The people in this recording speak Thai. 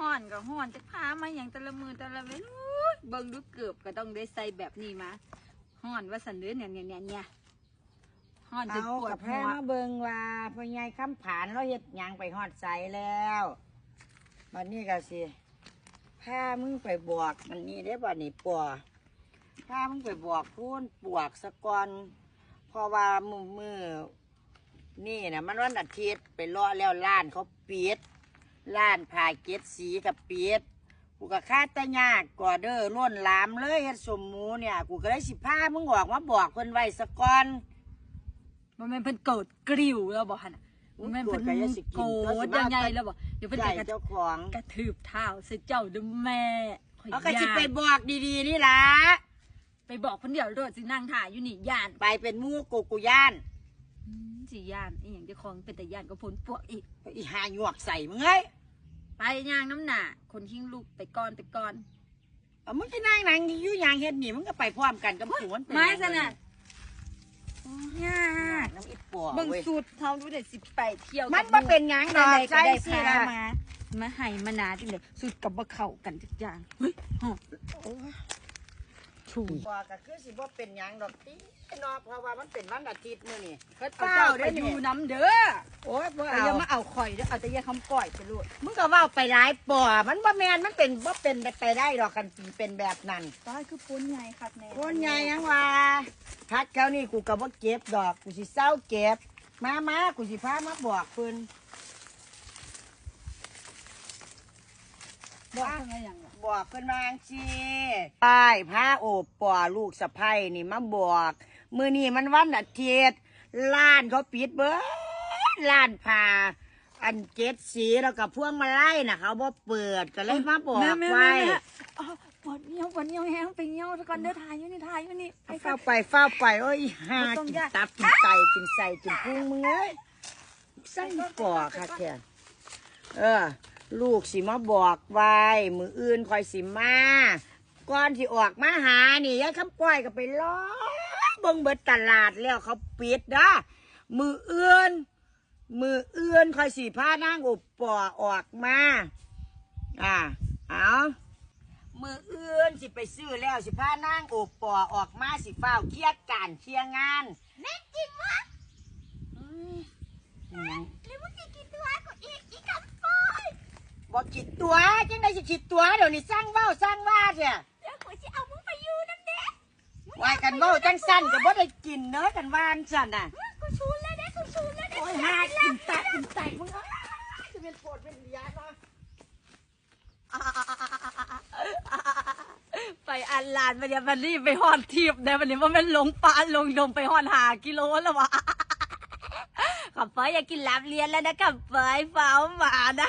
ห้อนก็ห้อนจะพามาอย่างแต่ละมือแต่ละเว้นอุ๊ยเบิ่งดูเกือบก็ต้องได้ใส่แบบนี้มาห้อนว่าสันเดือนเนี่ยเนี่ยเนี่ยเนี่ยห้อนจนเอาปวกัดบหัแพ้วมาเบิงว่าพ่อใหญ่คำผานเราเฮ็ดหยังไปฮอดใสแล้วบัดนี้ก็สิพามึงไปบอกมันนี่ได้อบัดนี้ปัวพามึงไปบอกพูนปวกสะก่อนเพราะว่ามือมือนี่นะมันวันอาทิตย์ไปรอแล้วร้านเขาปิด ร้านผ่าเก็ดสีกับปิดกูก็คาดแตะยากกว่าเด้อล้วนหลามเลยเฮ็ดสมหมูเนี่ย กูก็เลยสิพามึงออกมาบอกเพิ่นไว้สะก่อนมันเป็นเพิ่นโกรธกริ้วแล้วบอกฮะน่ะมันเป็นเพิ่นโกรธก็อย่าสิกินโกรก็สิธมายังไงแล้วบอกเดี๋ยวเพิ่นใหญ่จะกระเจ้าของกระทืบเท้าใส่เจ้าดูแม่ข่อยเอาก็สิย้านไปบอกดีๆนี่ล่ะไปบอกเพิ่นเดี๋ยวโดดสินั่งถ่ายอยู่นี่ย่านไปเป็นหมู่กูกูย่านอืมสิย่านอีหยังเจะของเป็นแต่ย่านก็พ้นพวกอีก อีหาหยวกใส่มึงเอ้ย ไปย่างน้ำหนาคนทิ้งลูกไปก่อนไปก่อนเอามึงจะนั่งนั่งอยู่อย่างเฮ็ดนี่มึงก็ไปพร้อมกันกับผัวมันเป็นไม้หยังสนะยากน้ำอีปอเบิ่งเว้ยสูตรเท่าดูเด็ดสิไปเที่ยวมันบ่เป็นหยังดได้อกก็ใส่ได้สิพาล่ะมา มาให้มานาจังเลยสูตรกับบ่เข้ากันทุกอย่างเฮ้ยหอม ชูบอกก็คือสิบ่เป็นหยังดอกติเนาะเพราะว่ามันเป็นวันอาทิตย์มื้อนี่เพิ่นเอาเจ้าไปอยู่น้ำเด้อโอ้ยบ่เอาเอาอย่ามาเอาข่อยเด้อเอาแต่อยาคำก่อยไปลูกมึงก็เว้าไปหลายปอมันบ่แม่นมันเป็นบ่เป็นไปได้ดอกกันปีเป็นแบบนั้นต้อยคือปุ้นใหญ่ครับแม่คนใหญ่ยังว่าพัดเขานี่กูก็บ่เก็บดอกกูสิเศร้าเก็บ มามากูสิพามาบอกเพิ่นบอกเพิ่นว่าหยังล่ะ บอกเพิ่นมาจังซี่ป้ายพาโอบปอลูกสะใภ้นี่มาบอกมื้อนี้มันวันอาทิตย์ร้านเขาปิดเบิดร้านผ้าอันเจ็ดสีแล้วก็พวงมาลัยน่ะเขาบ่เปิดก็เลยมาบอกแม่แม่ไว้ แม่อ๋อปวดเหี่ยวปวดเหี่ยวแห้งไปเหี่ยวซะก่อนเด้อถ่ายอยู่นี่ถ่ายอยู่นี่ไปเฝ้าไปเฝ้าไปโอ้ยหาบ่ต้องกินยากตับกินไตกินใส่กินพุงมึงเอ้ยสั่งปอค่ะแค่เออ ลูกสิมาบอกไว้มืออื่นคอยสิมาก่อนที่ออกมาหานี่ยายคำก้อยก็ไปล้อเบิ่งเบิดตลาดแล้วเขาปิดนะมืออื่นมืออื่นคอยสิพานางอบปอออกมา อ่าเอามืออื่นสิไปซื้อแล้วสิพานางอบปอออกมาสิเฝ้าวเคลียร์การเคลียร์งานแม่จริงวะแล้วมึงสิกินตัวกูอีกอีกคำปอย บอก ขิดตัวจังไดสิขิดตัวเดี๋ยวนี้สร้างเบ้าสร้างว่าเถอะเดี๋ยวกูสิเอามึงไปอยู่นั่นเด้วายกันเบ้าจังสั้นก็บ่ได้กินเนื้อะกันวานสั่นน่ะกูชูนแล้วเด้กูชูนแล้วเด้โอ้ยหากินตักกินไตมึงเอ้ยจะเป็นโปรดเป็นเลียเนาะไปอันลานมาเดี๋ยวมันรีบไปหอดทีบเดี๋ยววันนี้ว่ามันลงป่าลงดงไปหอดหากิโลแล้ววะขับเฟยอยากกินลาบเลียนแล้วนะขับเฟยเฝ้าหมานะ